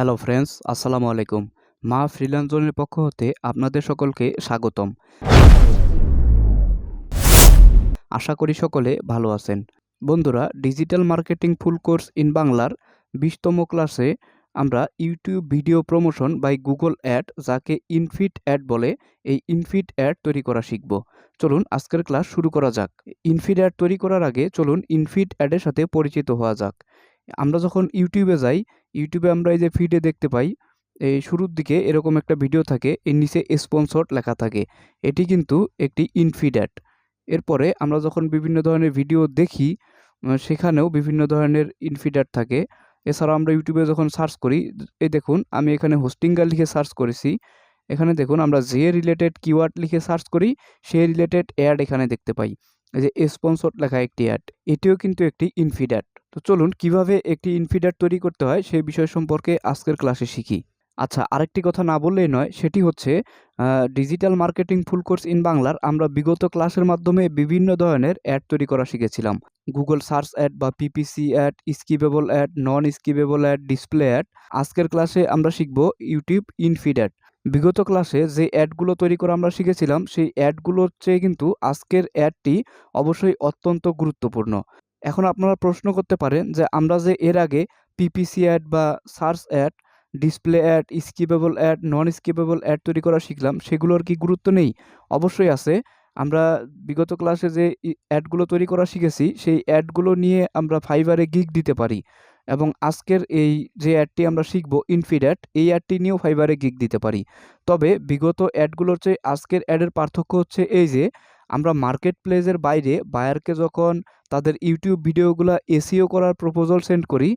Hello friends, আসসালামু আলাইকুম। মা ফ্রিল্যান্সনের পক্ষ হতে আপনাদের সকলকে স্বাগতম। আশা করি সকলে ভালো আছেন। বন্ধুরা, digital marketing full course in বাংলার বিশতম ক্লাসে আমরা YouTube video promotion by Google ad, যাকে ইনফিট অ্যাড বলে, এই ইনফিট অ্যাড তৈরি করা শিখব। চলুন, আজকের ক্লাস শুরু করা যাক। ইনফিট অ্যাড তৈরি করার আগে চলুন ইনফিট অ্যাডের সাথে পরিচিত হওয়া যাক। আমরা যখন ইউটিউবে যাই ইউটিউবে আমরা এই যে ফিডে দেখতে পাই, এই শুরুর দিকে এরকম একটা ভিডিও থাকে, এর নিচে স্পন্সর লেখা থাকে। এটি কিন্তু একটি ইনফিড অ্যাড এরপরে আমরা যখন বিভিন্ন ধরনের ভিডিও দেখি সেখানেও বিভিন্ন ধরনের ইনফিড অ্যাড থাকে। এছাড়াও আমরা ইউটিউবে যখন সার্চ করি, এই দেখুন, আমি এখানে হোস্টিঙ্গার লিখে সার্চ করেছি। এখানে দেখুন, আমরা যে রিলেটেড কিওয়ার্ড লিখে সার্চ করি, সেই রিলেটেড অ্যাড এখানে দেখতে পাই। এই যে স্পন্সর লেখা একটি অ্যাড এটিও কিন্তু একটি ইনফিড অ্যাড তো চলুন কীভাবে একটি ইনফিডার তৈরি করতে হয় সেই বিষয় সম্পর্কে আজকের ক্লাসে শিখি। আচ্ছা আরেকটি কথা না বললেই নয়, সেটি হচ্ছে digital marketing full course in বাংলার আমরা বিগত ক্লাসের মাধ্যমে বিভিন্ন ধরনের অ্যাড তৈরি করা শিখেছিলাম। গুগল সার্চ অ্যাড বা PPC ad skippable ad non skippable ad display ad আজকের ক্লাসে আমরা শিখব ইউটিউব ইনফিড অ্যাড বিগত ক্লাসে যে অ্যাডগুলো তৈরি করা আমরা শিখেছিলাম, সেই অ্যাডগুলোর চেয়ে কিন্তু আজকের অ্যাডটি অবশ্যই অত্যন্ত গুরুত্বপূর্ণ। এখন আপনারা প্রশ্ন করতে পারেন যে, আমরা যে এর আগে পিপিসি অ্যাড বা search ad display ad skippable ad non skippable ad তৈরি করা শিখলাম, সেগুলোর কি গুরুত্ব নেই? অবশ্যই আছে। আমরা বিগত ক্লাসে যে অ্যাডগুলো তৈরি করা শিখেছি, সেই অ্যাডগুলো নিয়ে আমরা ফাইবারে গিগ দিতে পারি এবং আজকের এই যে অ্যাডটি আমরা শিখব ইনফিড অ্যাড এই অ্যাডটি নিয়েও ফাইবারে গিগ দিতে পারি। তবে বিগত অ্যাডগুলোর চেয়ে আজকের অ্যাডের পার্থক্য হচ্ছে এই যে আমরা মার্কেট প্লেসের বাইরে বায়ারকে যখন তাদের ইউটিউব ভিডিওগুলো এসিও করার প্রপোজাল সেন্ড করি,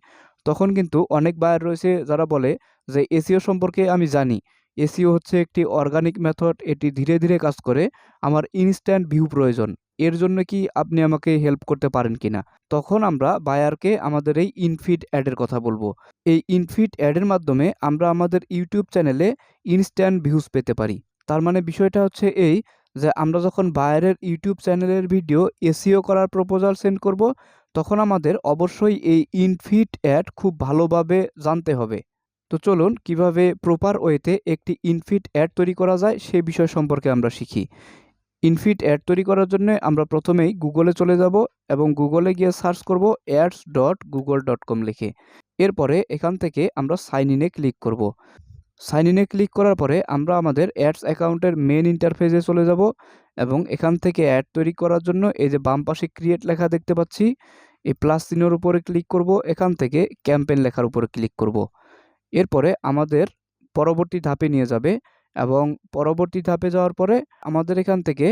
তখন কিন্তু অনেক বায়ার রয়েছে যারা বলে যে এসিও সম্পর্কে আমি জানি। এসিও হচ্ছে একটি অর্গানিক মেথড এটি ধীরে ধীরে কাজ করে, আমার ইনস্ট্যান্ট ভিউ প্রয়োজন। এর জন্য কি আপনি আমাকে হেল্প করতে পারেন কিনা? তখন আমরা বায়ারকে আমাদের এই ইনফিট অ্যাডের কথা বলব। এই ইনফিট অ্যাডের মাধ্যমে আমরা আমাদের ইউটিউব চ্যানেলে ইনস্ট্যান্ট ভিউজ পেতে পারি। তার মানে বিষয়টা হচ্ছে এই যে আমরা যখন বাইরের ইউটিউব চ্যানেলের ভিডিও এসিও করার প্রপোজাল সেন্ড করব, তখন আমাদের অবশ্যই এই ইনফিট অ্যাড খুব ভালোভাবে জানতে হবে। তো চলুন কীভাবে প্রপার ওয়েতে একটি ইনফিট অ্যাড তৈরি করা যায় সে বিষয় সম্পর্কে আমরা শিখি। ইনফিট অ্যাড তৈরি করার জন্য আমরা প্রথমেই গুগলে চলে যাব এবং গুগলে গিয়ে সার্চ করব ads dot Google dot com লিখে। এরপরে এখান থেকে আমরা সাইন ইনে ক্লিক করব। সাইন ইনে ক্লিক করার পরে আমরা আমাদের অ্যাডস অ্যাকাউন্টের মেন ইন্টারফেসে চলে যাব এবং এখান থেকে অ্যাড তৈরি করার জন্য এই যে বাম পাশে ক্রিয়েট লেখা দেখতে পাচ্ছি, এই প্লাস চিহ্নের উপরে ক্লিক করব, এখান থেকে ক্যাম্পেন লেখার উপরে ক্লিক করব। এরপরে আমাদের পরবর্তী ধাপে নিয়ে যাবে এবং পরবর্তী ধাপে যাওয়ার পরে আমাদের এখান থেকে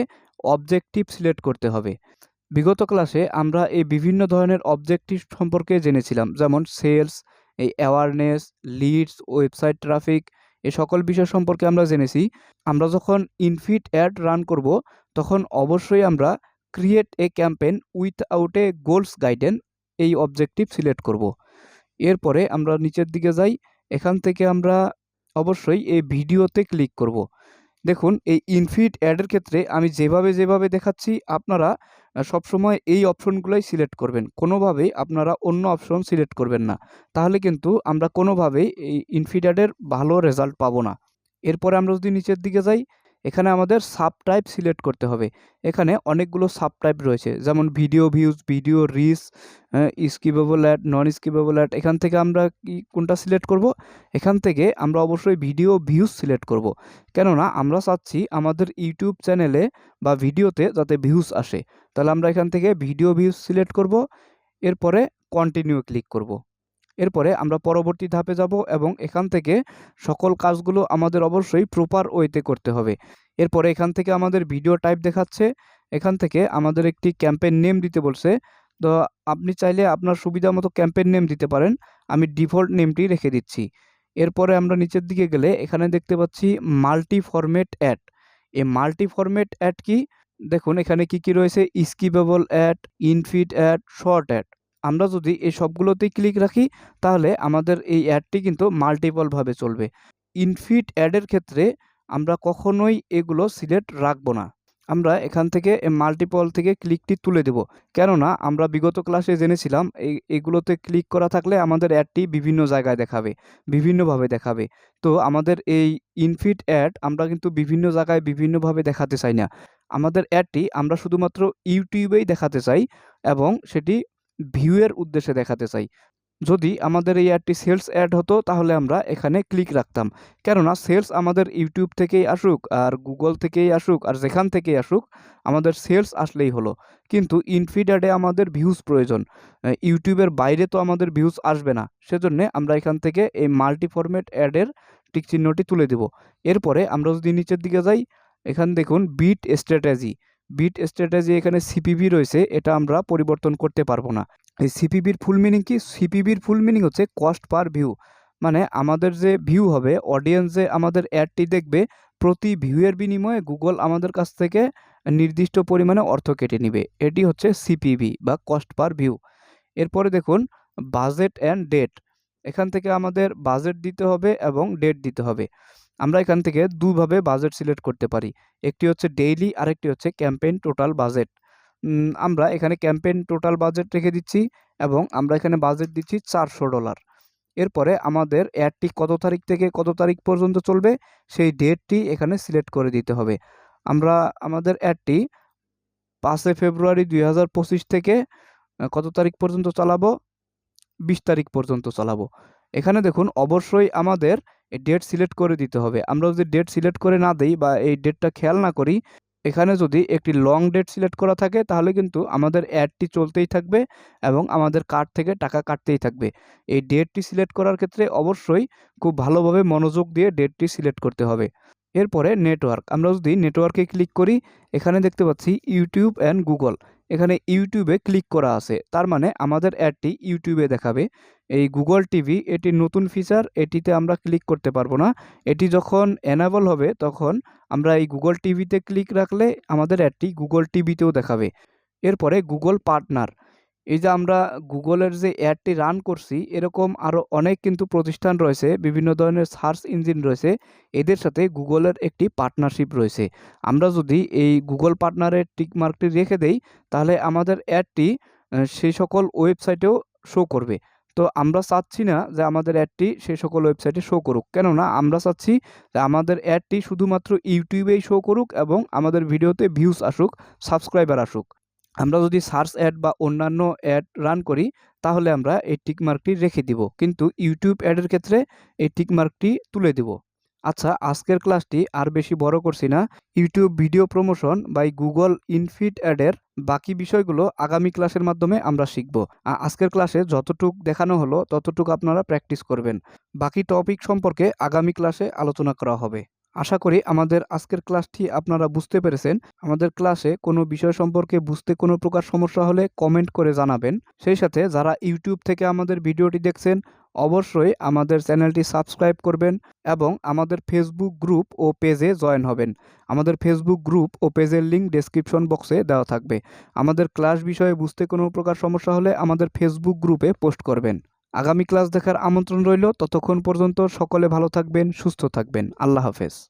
অবজেক্টিভ সিলেক্ট করতে হবে। বিগত ক্লাসে আমরা এই বিভিন্ন ধরনের অবজেক্টিভ সম্পর্কে জেনেছিলাম, যেমন সেলস এই অ্যাওয়ারনেস লিডস ওয়েবসাইট ট্রাফিক এই সকল বিষয় সম্পর্কে আমরা জেনেছি। আমরা যখন ইনফিট অ্যাড রান করব, তখন অবশ্যই আমরা create a campaign without a goals guidance এই অবজেক্টিভ সিলেক্ট করব। এরপরে আমরা নিচের দিকে যাই। এখান থেকে আমরা অবশ্যই এই ভিডিওতে ক্লিক করব। দেখুন, এই ইনফিট অ্যাডের ক্ষেত্রে আমি যেভাবে যেভাবে দেখাচ্ছি, আপনারা সবসময় এই অপশনগুলোই সিলেক্ট করবেন। কোনোভাবেই আপনারা অন্য অপশন সিলেক্ট করবেন না। তাহলে কিন্তু আমরা কোনোভাবেই এই ইনফিট অ্যাডের ভালো রেজাল্ট পাবো না। এরপরে আমরা যদি নিচের দিকে যাই এখানে আমাদের সাব টাইপ সিলেক্ট করতে হবে। এখানে অনেকগুলো সাব টাইপ রয়েছে, যেমন video views video reach skippable ad non skippable ad এখান থেকে আমরা কি, কোনটা সিলেক্ট করব? এখান থেকে আমরা অবশ্যই ভিডিও ভিউজ সিলেক্ট করব। কেননা আমরা চাচ্ছি আমাদের ইউটিউব চ্যানেলে বা ভিডিওতে যাতে ভিউজ আসে। তাহলে আমরা এখান থেকে ভিডিও ভিউজ সিলেক্ট করব, এরপরে কন্টিনিউ ক্লিক করব। এরপরে আমরা পরবর্তী ধাপে যাব এবং এখান থেকে সকল কাজগুলো আমাদের অবশ্যই প্রপার ওয়েতে করতে হবে। এরপরে এখান থেকে আমাদের ভিডিও টাইপ দেখাচ্ছে। এখান থেকে আমাদের একটি ক্যাম্পেইন নেম দিতে বলছে। তো আপনি চাইলে আপনার সুবিধা মতো ক্যাম্পেইন নেম দিতে পারেন। আমি ডিফল্ট নেমটি রেখে দিচ্ছি। এরপরে আমরা নিচের দিকে গেলে এখানে দেখতে পাচ্ছি মাল্টি ফরম্যাট অ্যাড এই মাল্টি ফরম্যাট অ্যাড কি? দেখুন, এখানে কি কি রয়েছে? Skippable ad in feed ad short ad আমরা যদি এই সবগুলোতেই ক্লিক রাখি, তাহলে আমাদের এই অ্যাডটি কিন্তু মাল্টিপলভাবে চলবে। ইনফিট অ্যাডের ক্ষেত্রে আমরা কখনোই এগুলো সিলেক্ট রাখব না। আমরা এখান থেকে মাল্টিপল থেকে ক্লিকটি তুলে দেব। কেননা আমরা বিগত ক্লাসে জেনেছিলাম, এই, এগুলোতে ক্লিক করা থাকলে আমাদের অ্যাডটি বিভিন্ন জায়গায় দেখাবে, বিভিন্নভাবে দেখাবে। তো আমাদের এই ইনফিট অ্যাড আমরা কিন্তু বিভিন্ন জায়গায় বিভিন্নভাবে দেখাতে চাই না। আমাদের অ্যাডটি আমরা শুধুমাত্র ইউটিউবেই দেখাতে চাই এবং সেটি ভিউয়ের উদ্দেশ্যে দেখাতে চাই। যদি আমাদের এই অ্যাডটি সেলস অ্যাড হতো, তাহলে আমরা এখানে ক্লিক রাখতাম। কেননা, সেলস আমাদের ইউটিউব থেকেই আসুক, আর গুগল থেকেই আসুক, আর যেখান থেকেই আসুক, আমাদের সেলস আসলেই হলো। কিন্তু ইনফিড অ্যাডে আমাদের ভিউজ প্রয়োজন। ইউটিউবের বাইরে তো আমাদের ভিউজ আসবে না। সেজন্যে আমরা এখান থেকে এই মাল্টি ফরম্যাট অ্যাডের টিক চিহ্নটি তুলে দেব। এরপরে আমরা যদি নিচের দিকে যাই, এখান দেখুন, বিট স্ট্র্যাটেজি। বিট স্ট্র্যাটেজি এখানে সিপিভি রয়েছে, এটা আমরা পরিবর্তন করতে পারব না। এই সিপিবির ফুল মিনিং কি? সিপিবির ফুল মিনিং হচ্ছে কস্ট পার ভিউ মানে আমাদের যে ভিউ হবে অডিয়েন্স যে আমাদের অ্যাডটি দেখবে, প্রতি ভিউয়ের বিনিময়ে গুগল আমাদের কাছ থেকে নির্দিষ্ট পরিমাণে অর্থ কেটে নেবে। এটি হচ্ছে সিপিবি বা কস্ট পার ভিউ এরপরে দেখুন বাজেট অ্যান্ড ডেট এখান থেকে আমাদের বাজেট দিতে হবে এবং ডেট দিতে হবে। আমরা এখান থেকে দুভাবে বাজেট সিলেক্ট করতে পারি। একটি হচ্ছে ডেইলি আরেকটি হচ্ছে ক্যাম্পেইন টোটাল বাজেট আমরা এখানে ক্যাম্পেইন টোটাল বাজেট রেখে দিচ্ছি এবং আমরা এখানে বাজেট দিচ্ছি চারশো ডলার এরপরে আমাদের অ্যাডটি কত তারিখ থেকে কত তারিখ পর্যন্ত চলবে, সেই ডেটটি এখানে সিলেক্ট করে দিতে হবে। আমরা, আমাদের অ্যাডটি পাঁচই ফেব্রুয়ারি দুই হাজার পঁচিশ থেকে কত তারিখ পর্যন্ত চালাবো? বিশ তারিখ পর্যন্ত চালাবো। এখানে দেখুন, অবশ্যই আমাদের ডেট সিলেক্ট করে দিতে হবে। আমরা যদি ডেট সিলেক্ট করে না দিই বা এই ডেটটা খেয়াল না করি, এখানে যদি একটি লং ডেট সিলেক্ট করা থাকে, তাহলে কিন্তু আমাদের অ্যাডটি চলতেই থাকবে এবং আমাদের কার্ড থেকে টাকা কাটতেই থাকবে। এই ডেটটি সিলেক্ট করার ক্ষেত্রে অবশ্যই খুব ভালোভাবে মনোযোগ দিয়ে ডেটটি সিলেক্ট করতে হবে। এরপরে নেটওয়ার্ক আমরা যদি নেটওয়ার্কে ক্লিক করি, এখানে দেখতে পাচ্ছি ইউটিউব অ্যান্ড গুগল এখানে ইউটিউবে ক্লিক করা আছে। তার মানে আমাদের অ্যাডটি ইউটিউবে দেখাবে। এই গুগল টিভি, এটি নতুন ফিচার, এটিতে আমরা ক্লিক করতে পারব না। এটি যখন এনাবল হবে, তখন আমরা এই গুগল টিভিতে ক্লিক রাখলে আমাদের অ্যাডটি গুগল টিভিতেও দেখাবে। এরপরে গুগল পার্টনার। এই যে আমরা গুগলের যে অ্যাডটি রান করছি, এরকম আরও অনেক কিন্তু প্রতিষ্ঠান রয়েছে, বিভিন্ন ধরনের সার্চ ইঞ্জিন রয়েছে, এদের সাথে গুগলের একটি পার্টনারশিপ রয়েছে। আমরা যদি এই গুগল পার্টনারের টিকমার্কটি রেখে দেই, তাহলে আমাদের অ্যাডটি সেই সকল ওয়েবসাইটেও শো করবে। তো আমরা চাচ্ছি না যে আমাদের অ্যাডটি সেই সকল ওয়েবসাইটে শো করুক। কেননা আমরা চাচ্ছি যে আমাদের অ্যাডটি শুধুমাত্র ইউটিউবেই শো করুক এবং আমাদের ভিডিওতে ভিউজ আসুক সাবস্ক্রাইবার আসুক। আমরা যদি সার্চ অ্যাড বা অন্যান্য অ্যাড রান করি, তাহলে আমরা এই টিকমার্কটি রেখে দিব। কিন্তু ইউটিউব অ্যাডের ক্ষেত্রে এই টিকমার্কটি তুলে দিব। আচ্ছা আজকের ক্লাসটি আর বেশি বড় করছি না। YouTube video promotion by Google in feed অ্যাডের বাকি বিষয়গুলো আগামী ক্লাসের মাধ্যমে আমরা শিখব। আজকের ক্লাসে যতটুক দেখানো হলো, ততটুক আপনারা প্র্যাকটিস করবেন। বাকি টপিক সম্পর্কে আগামী ক্লাসে আলোচনা করা হবে। আশা করি আমাদের আজকের ক্লাসটি আপনারা বুঝতে পেরেছেন। আমাদের ক্লাসে কোনো বিষয় সম্পর্কে বুঝতে কোনো প্রকার সমস্যা হলে কমেন্ট করে জানাবেন। সেই সাথে যারা ইউটিউব থেকে আমাদের ভিডিওটি দেখছেন, অবশ্যই আমাদের চ্যানেলটি সাবস্ক্রাইব করবেন এবং আমাদের ফেসবুক গ্রুপ ও পেজে জয়েন হবেন। আমাদের ফেসবুক গ্রুপ ও পেজের লিঙ্ক ডেসক্রিপশন বক্সে দেওয়া থাকবে। আমাদের ক্লাস বিষয়ে বুঝতে কোনো প্রকার সমস্যা হলে আমাদের ফেসবুক গ্রুপে পোস্ট করবেন। আগামী ক্লাস দেখার আমন্ত্রণ রইল। ততক্ষণ পর্যন্ত সকলে ভালো থাকবেন, সুস্থ থাকবেন। আল্লাহ হাফেজ।